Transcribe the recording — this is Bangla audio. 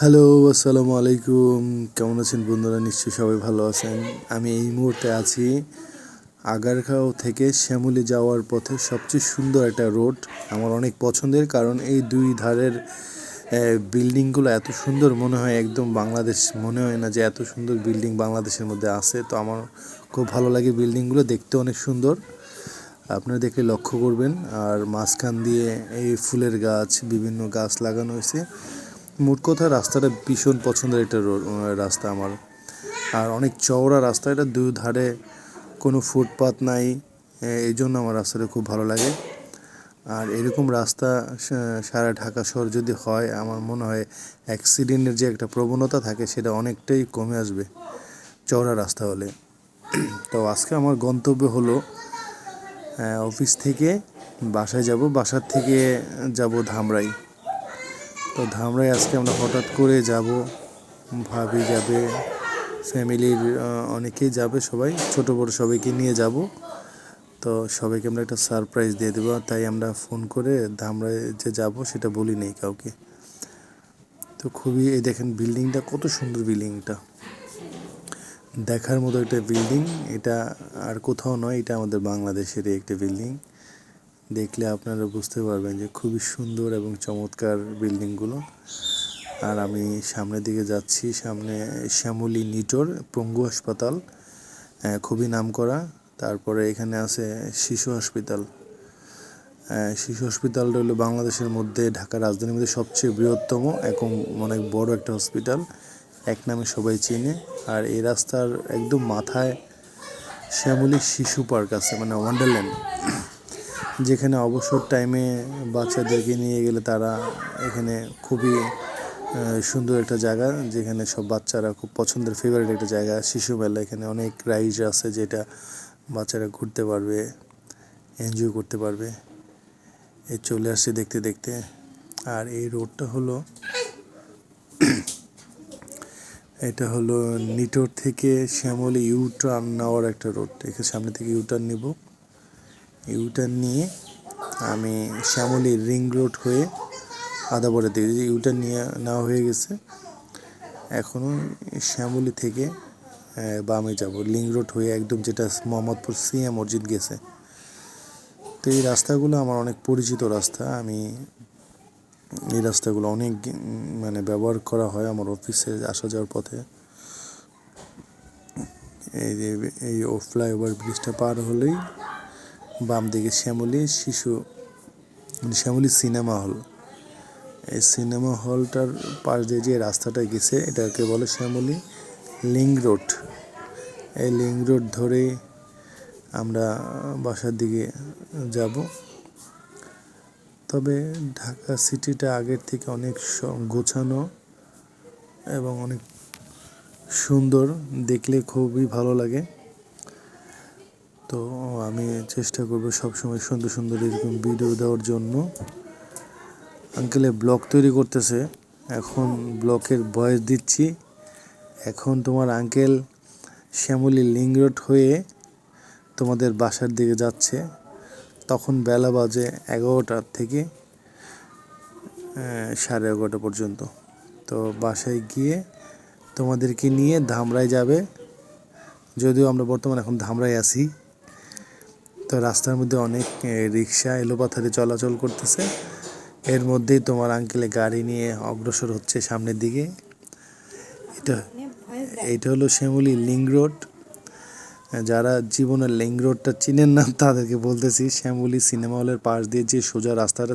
হ্যালো আসসালামু আলাইকুম। কেমন আছেন বন্ধুরা? নিশ্চয়ই সবাই ভালো আছেন। আমি এই মুহূর্তে আছি আগারগাঁও থেকে শ্যামলি যাওয়ার পথে সবচেয়ে সুন্দর একটা রোড। আমার অনেক পছন্দের, কারণ এই দুই ধারের বিল্ডিংগুলো এত সুন্দর মনে হয়, একদম বাংলাদেশ। মনে হয় না যে এত সুন্দর বিল্ডিং বাংলাদেশের মধ্যে আছে। তো আমার খুব ভালো লাগে বিল্ডিংগুলো দেখতে অনেক সুন্দর। আপনারা দেখলে লক্ষ্য করবেন। আর মাঝখান দিয়ে এই ফুলের গাছ, বিভিন্ন গাছ লাগানো হয়েছে। মোট কথা রাস্তাটা ভীষণ পছন্দের একটা রাস্তা আমার। আর অনেক চওড়া রাস্তা, এটা দুই ধারে কোনো ফুটপাত নাই এই জন্য আমার রাস্তাটা খুব ভালো লাগে। আর এরকম রাস্তা সারা ঢাকা শহর যদি হয়, আমার মনে হয় অ্যাক্সিডেন্টের যে একটা প্রবণতা থাকে, সেটা অনেকটাই কমে আসবে চওড়া রাস্তা হলে। তো আজকে আমার গন্তব্য হলো অফিস থেকে বাসায় যাব। বাসার থেকে যাব ধামরাই। তো ধামরাই আজকে আমরা হঠাৎ করে যাব। ভাবি যাবে, ফ্যামিলির অনেকেই যাবে সবাই, ছোট বড় সবাইকে নিয়ে যাব। তো সবাইকে আমরা একটা সারপ্রাইজ দিয়ে দেবো। তাই আমরা ফোন করে ধামরাই যে যাব সেটা বলি নেই কাউকে। তো খুবই এই দেখেন বিল্ডিংটা কত সুন্দর বিল্ডিংটা দেখার মতো একটা বিল্ডিং এটা আর কোথাও নয়, এটা আমাদের বাংলাদেশেরই একটা বিল্ডিং দেখলে আপনারা বুঝতে পারবেন যে খুবই সুন্দর এবং চমৎকার বিল্ডিংগুলো। আর আমি সামনের দিকে যাচ্ছি, সামনে শ্যামলী নিটোর পঙ্গু হাসপাতাল খুবই নামকরা। তারপরে এখানে আছে শিশু হসপিটাল শিশু হসপিটালটা হলো বাংলাদেশের মধ্যে ঢাকা রাজধানীর মধ্যে সবচেয়ে বৃহত্তম এবং অনেক বড় একটা হসপিটাল এক নামে সবাই চিনে। আর এই রাস্তার একদম মাথায় শ্যামলী শিশু পার্ক আছে মানে ওয়ান্ডারল্যান্ড যেখানে অবসর টাইমে বাচ্চাদেরকে নিয়ে গেলে তারা এখানে খুবই সুন্দর একটা জায়গা, যেখানে সব বাচ্চারা খুব পছন্দের ফেভারিট একটা জায়গা, শিশু মেলা। এখানে অনেক রাইড আছে যেটা বাচ্চারা ঘুরতে পারবে এনজয় করতে পারবে। এই চলে আসছে দেখতে দেখতে। আর এই রোডটা হলো, এটা হলো নিটোর থেকে শ্যামলী ইউ টার্ন নেওয়ার একটা রোড এখানে সামনে থেকে ইউ টার্ন নিব। ইউটার্ন নিয়ে আমি শ্যামলী রিং রোড হয়ে আদাবরের দিকে ইউটার্ন নিয়ে নেওয়া হয়ে গেছে এখনও শ্যামলী থেকে বামে যাব। লিং রোড হয়ে একদম যেটা মোহাম্মদপুর সিএ মসজিদ গেছে। তো এই রাস্তাগুলো আমার অনেক পরিচিত রাস্তা। আমি এই রাস্তাগুলো অনেক মানে ব্যবহার করা হয় আমার অফিসে আসা যাওয়ার পথে। এই যে এই ফ্লাইওভার ব্রিজটা পার হলেই বাম দিকে শ্যামলী শিশু মানে শ্যামলী সিনেমা হল। এই সিনেমা হলটার পাশ দিয়ে যে রাস্তাটা গেছে, এটাকে বলে শ্যামলী লিং রোড। এই লিং রোড ধরেই আমরা বাসার দিকে যাব। তবে ঢাকা সিটিটা আগের থেকে অনেক গোছানো এবং অনেক সুন্দর, দেখলে খুবই ভালো লাগে। তো আমি চেষ্টা করব সবসময় সুন্দর সুন্দর এরকম ভিডিও দেওয়ার জন্য। আঙ্কেলে ব্লগ তৈরি করতেছে। এখন ব্লকের বয়স দিচ্ছি। এখন তোমার আঙ্কেল শ্যামলী লিং রোড হয়ে তোমাদের বাসার দিকে যাচ্ছে। তখন বেলা বাজে এগারোটার থেকে সাড়ে এগারোটা পর্যন্ত। তো বাসায় গিয়ে তোমাদেরকে নিয়ে ধামরায় যাবে। যদিও আমরা বর্তমানে এখন ধামরায় আছি। তো রাস্তার মধ্যে অনেক রিক্সা এলোপাথারে চলাচল করতেছে। এর মধ্যেই তোমার আঙ্কেলে গাড়ি নিয়ে অগ্রসর হচ্ছে সামনের দিকে। এটা এটা হলো শ্যামলি লিং রোড। যারা জীবনের লিং রোডটা চিনেন না, তাদেরকে বলতেছি, শ্যামলি সিনেমা হলের পাশ দিয়ে যে সোজা রাস্তাটা